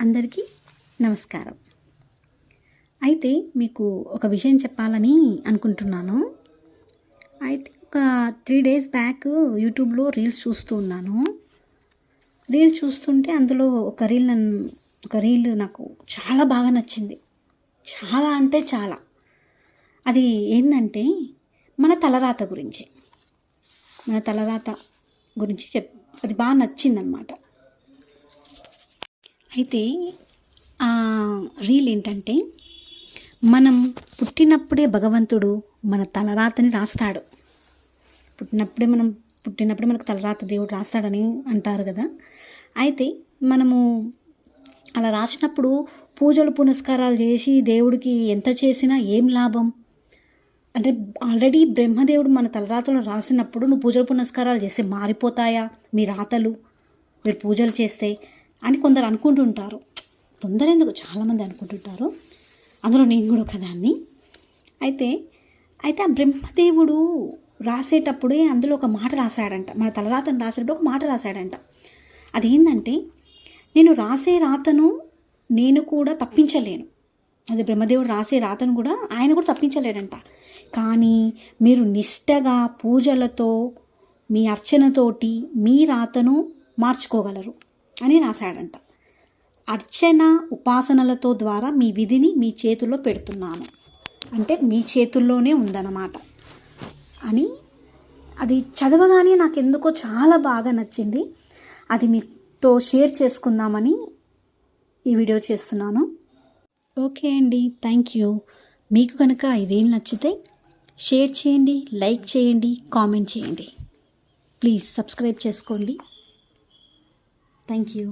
అందరికీ నమస్కారం. అయితే మీకు ఒక విషయం చెప్పాలని అనుకుంటున్నాను. అయితే ఒక త్రీ డేస్ బ్యాక్ యూట్యూబ్లో రీల్స్ చూస్తూ ఉన్నాను. రీల్స్ చూస్తుంటే అందులో ఒక రీల్ నన్ను ఒక రీల్ నాకు చాలా బాగా నచ్చింది. చాలా అంటే చాలా. అది ఏంటంటే మన తలరాత గురించి. మన తలరాత గురించి చెప్ అది బాగా నచ్చిందనమాట. అయితే ఆ రీల్ ఏంటంటే మనం పుట్టినప్పుడే భగవంతుడు మన తలరాతని రాస్తాడు. పుట్టినప్పుడే మనం పుట్టినప్పుడే మనకు తలరాత దేవుడు రాస్తాడని అంటారు కదా. అయితే మనము అలా రాసినప్పుడు పూజలు పునస్కారాలు చేసి దేవుడికి ఎంత చేసినా ఏం లాభం? అంటే ఆల్రెడీ బ్రహ్మదేవుడు మన తలరాతలు రాసినప్పుడు నువ్వు పూజలు పునస్కారాలు చేస్తే మారిపోతాయా మీ రాతలు? మీరు పూజలు చేస్తే అని కొందరు అనుకుంటుంటారు. కొందరు ఎందుకు చాలామంది అనుకుంటుంటారు. అందులో నేను కూడా ఒకదాన్ని. అయితే అయితే ఆ బ్రహ్మదేవుడు రాసేటప్పుడే అందులో ఒక మాట రాశాడంట. మన తలరాతను రాసేటప్పుడు ఒక మాట రాశాడంట. అదేంటంటే నేను రాసే రాతను నేను కూడా తప్పించలేను. అది బ్రహ్మదేవుడు రాసే రాతను కూడా ఆయన కూడా తప్పించలేడంట. కానీ మీరు నిష్టగా పూజలతో మీ అర్చనతోటి మీ రాతను మార్చుకోగలరు. అని రాశాడంట. అర్చన ఉపాసనలతో ద్వారా మీ విధిని మీ చేతుల్లో పెడుతున్నాను. అంటే మీ చేతుల్లోనే ఉందన్నమాట అని. అది చదవగానే నాకు ఎందుకో చాలా బాగా నచ్చింది. అది మీతో షేర్ చేసుకుందామని ఈ వీడియో చేస్తున్నాను. ఓకే అండి థ్యాంక్ యూ. మీకు కనుక ఇదేం నచ్చితే షేర్ చేయండి లైక్ చేయండి కామెంట్ చేయండి. ప్లీజ్ సబ్స్క్రైబ్ చేసుకోండి. Thank you